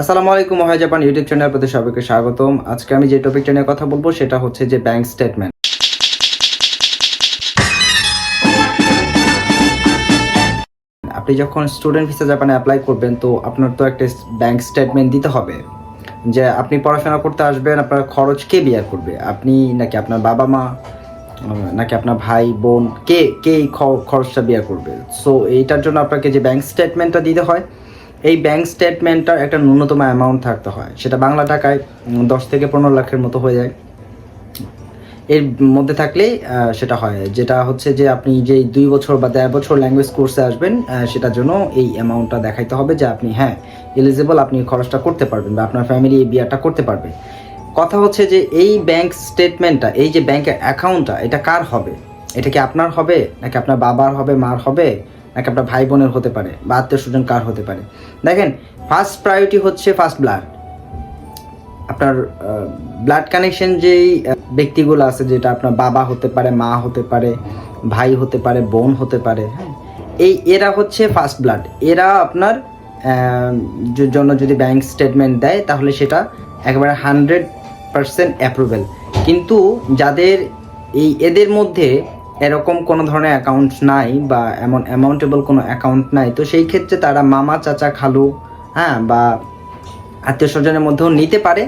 আসসালামু আলাইকুম মহাই Japan YouTube channel প্রতি সবাইকে স্বাগতম। আজকে আমি যে টপিকটা নিয়ে কথা বলব, সেটা হচ্ছে যে ব্যাংক স্টেটমেন্ট আপনি যখন স্টুডেন্ট ভিসা জাপানে অ্যাপ্লাই করবেন, তো আপনার তো একটা ব্যাংক স্টেটমেন্ট দিতে হবে। যে আপনি পড়াশোনা করতে আসবেন, আপনার খরচ কে বিয়ার করবে? আপনি নাকি আপনার বাবা মা নাকি আপনার ভাই, বোন, কে কে এই খরচটা বিয়ার করবে? সো এইটার জন্য আপনাকে যে ব্যাংক স্টেটমেন্টটা দিতে হয় এই ব্যাংক স্টেটমেন্টটার একটা ন্যূনতম অ্যামাউন্ট থাকতে হয়। সেটা বাংলা টাকায় দশ থেকে পনেরো লাখের মতো হয়ে যায়। এর মধ্যে থাকলেই সেটা হয়। যেটা হচ্ছে যে আপনি যে দুই বছর বা দেড় বছর ল্যাঙ্গুয়েজ কোর্সে আসবেন সেটার জন্য এই অ্যামাউন্টটা দেখাইতে হবে যে আপনি হ্যাঁ এলিজিবল আপনি খরচটা করতে পারবেন বা আপনার ফ্যামিলি এই বিয়ারটা করতে পারবে। কথা হচ্ছে যে এই ব্যাংক স্টেটমেন্টটা এই যে ব্যাংকের অ্যাকাউন্টটা এটা কার হবে? এটা কি আপনার হবে? নাকি আপনার বাবার হবে, মার হবে? নাকি আপনার ভাই বোনের হতে পারে বা আত্মীয় স্বজন কার হতে পারে। দেখেন ফার্স্ট প্রায়োরিটি হচ্ছে ফার্স্ট ব্লাড আপনার ব্লাড কানেকশন যেই ব্যক্তিগুলো আছে, যেটা আপনার বাবা হতে পারে, মা হতে পারে, ভাই হতে পারে, বোন হতে পারে হ্যাঁ? এই, এরা হচ্ছে ফার্স্ট ব্লাড এরা আপনার জন্য যদি ব্যাংক স্টেটমেন্ট দেয়, তাহলে সেটা একেবারে হান্ড্রেড পারসেন্ট অ্যাপ্রুভেল কিন্তু যাদের এই, এদের মধ্যে এরকম কোনো ধরনের অ্যাকাউন্ট নাই বা এমন অ্যামাউন্টেবল কোনো অ্যাকাউন্ট নাই। তো সেই ক্ষেত্রে তারা মামা, চাচা, খালু হ্যাঁ বা আত্মীয় স্বজনের মধ্যেও নিতে পারে।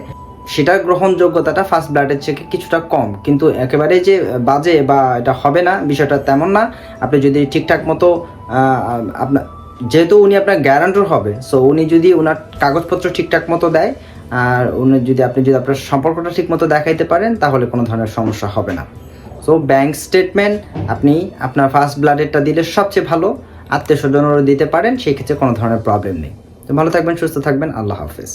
সেটার গ্রহণযোগ্যতাটা ফার্স্ট ব্লাডের থেকে কিছুটা কম। কিন্তু একেবারে যে বাজে বা এটা হবে না, বিষয়টা তেমন না। আপনি যদি ঠিকঠাক মতো আপনার যেহেতু উনি আপনার গ্যারান্টর হবে সো উনি যদি ওনার কাগজপত্র ঠিকঠাক মতো দেয়, আর উনি যদি, আপনি যদি আপনার সম্পর্কটা ঠিক মতো দেখাইতে পারেন, তাহলে কোনো ধরনের সমস্যা হবে না। সো ব্যাংক স্টেটমেন্ট আপনি আপনার ফার্স্ট ব্লাডেরটা দিলে সবচেয়ে ভালো। আত্মীয় স্বজনেরও দিতে পারেন, সেই ক্ষেত্রে কোনো ধরনের প্রবলেম নেই। তো ভালো থাকবেন, সুস্থ থাকবেন, আল্লাহ হাফেজ।